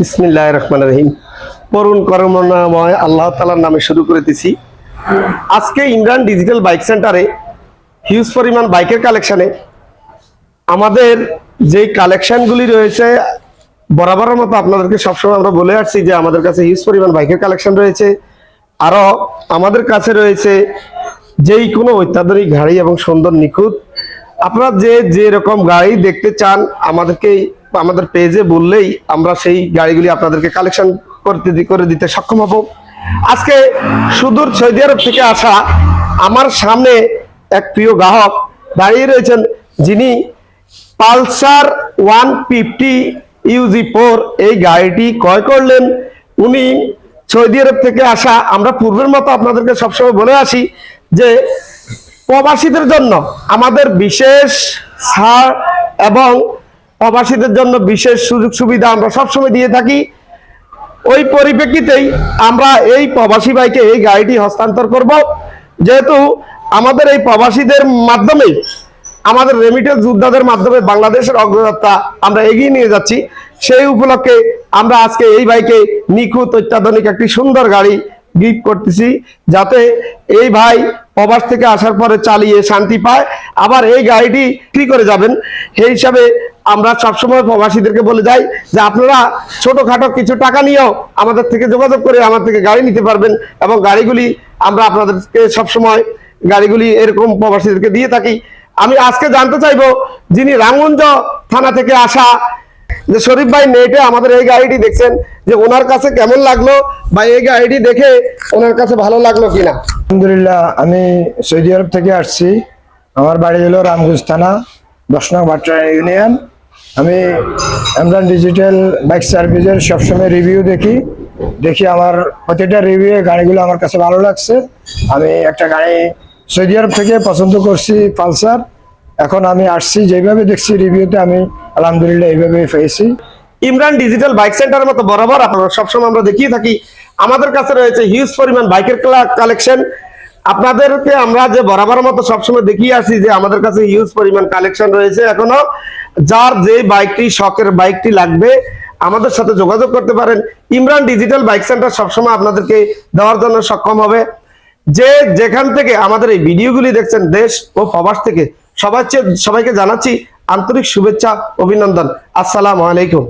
বিসমিল্লাহ রহমান রহিম। করুণ করমনাময় আল্লাহ তালার নামে শুরু করেতেছি আজকে ইমরান ডিজিটাল বাইক সেন্টারে হিউজ পরিমাণ বাইকের কালেকশনে আমাদের যে কালেকশনগুলি রয়েছে, বরাবরের মতো আপনাদেরকে সবসময় আমরা বলে আসছি যে আমাদের কাছে হিউজ পরিমাণ বাইকের কালেকশন রয়েছে। আরও আমাদের কাছে রয়েছে যেই কোনো অত্যাধুনিক গাড়ি এবং সুন্দর নিখুঁত। আপনারা যে যে রকম গাড়ি দেখতে চান, আমাদেরকে আমাদের পেজে বললেই আমরা সেই গাড়িগুলি আপনাদেরকে কালেকশন করতে করে দিতে সক্ষম হব। আজকে সুদূর সৌদি আরব থেকে আসা আমার সামনে এক প্রিয় গ্রাহক দাঁড়িয়ে রয়েছেন, যিনি Pulsar one fifty UG four এই গাড়িটি ক্রয় করলেন। উনি সৌদি আরব থেকে আসা, আমরা পূর্বের মতো আপনাদেরকে সবসময় বলে আসি যে প্রবাসীদের জন্য আমাদের বিশেষ ছাড় এবং প্রবাসীদের জন্য বিশেষ সুযোগ সুবিধা আমরা সবসময় দিয়ে থাকি। ওই পরিপ্রেক্ষিতেই আমরা এই প্রবাসী ভাইকে এই গাড়িটি হস্তান্তর করব। যেহেতু আমাদের এই প্রবাসীদের মাধ্যমে, আমাদের রেমিটেন্স যোদ্ধাদের মাধ্যমে বাংলাদেশের অগ্রযাত্রা আমরা এগিয়ে নিয়ে যাচ্ছি, সেই উপলক্ষে আমরা আজকে এই বাইকে নিখুঁত অত্যাধুনিক একটি সুন্দর গাড়ি গিফট করতেছি, যাতে এই ভাই প্রবাস থেকে আসার পরে চালিয়ে শান্তি পায়। আবার এই গাড়িটি ফ্রি করে যাবেন। সেই হিসাবে আমরা সবসময় প্রবাসীদেরকে বলে যাই যে আপনারা ছোটখাটো কিছু টাকা নিয়েও আমাদের থেকে যোগাযোগ করে আমার থেকে গাড়ি নিতে পারবেন এবং গাড়িগুলি আমরা আপনাদেরকে সবসময় গাড়িগুলি এরকম প্রবাসীদেরকে দিয়ে থাকি। আমি আজকে জানতে চাইব, যিনি রামগঞ্জ থানা থেকে আসা যে শরীফ ভাই নেটে আমাদের এই গাড়িটি দেখছেন, যে ওনার কাছে কেমন লাগল বা এই গাড়িটি দেখে ওনার কাছে ভালো লাগল কিনা? আলহামদুলিল্লাহ, আমি সৌদি আরব থেকে আসছি। আমার বাড়ি হলো রামগঞ্জ থানা, দশ নং ভাট্টা ইউনিয়ন। আমি এমরান ডিজিটাল বাইক সার্ভিসের সবসময় রিভিউ দেখি। দেখি আমার প্রতিটা রিভিউ গাড়িগুলো আমার কাছে ভালো লাগছে। আমি একটা গাড়ি সৌদি আরব থেকে পছন্দ করছি, পালসার। এখন আমি আসছি, যেভাবে দেখছি রিভিউতে আমি আলহামদুলিল্লাহ এইভাবে পেয়েছি। ইমরান ডিজিটাল বাইক সেন্টারের মতো বরাবর আপনারা সবসময় আমরা দেখিয়ে থাকি। আমাদের কাছে রয়েছে হিউজ পরিমাণ বাইকের কালেকশন আপনাদেরকে আমরা যে বরাবর মতো সবসময় দেখিয়ে আসি যে আমাদের কাছে হিউজ পরিমাণ কালেকশন রয়েছে এখনও। যার যে বাইকটি, শখের বাইকটি লাগবে, আমাদের সাথে যোগাযোগ করতে পারেন। ইমরান ডিজিটাল বাইক সেন্টার সবসময় আপনাদেরকে দেওয়ার জন্য সক্ষম হবে। যে যেখান থেকে আমাদের এই ভিডিওগুলি দেখছেন, দেশ ও প্রবাস থেকে সবার সবাইকে জানাচ্ছি আন্তরিক শুভেচ্ছা অভিনন্দন। আসসালামু আলাইকুম।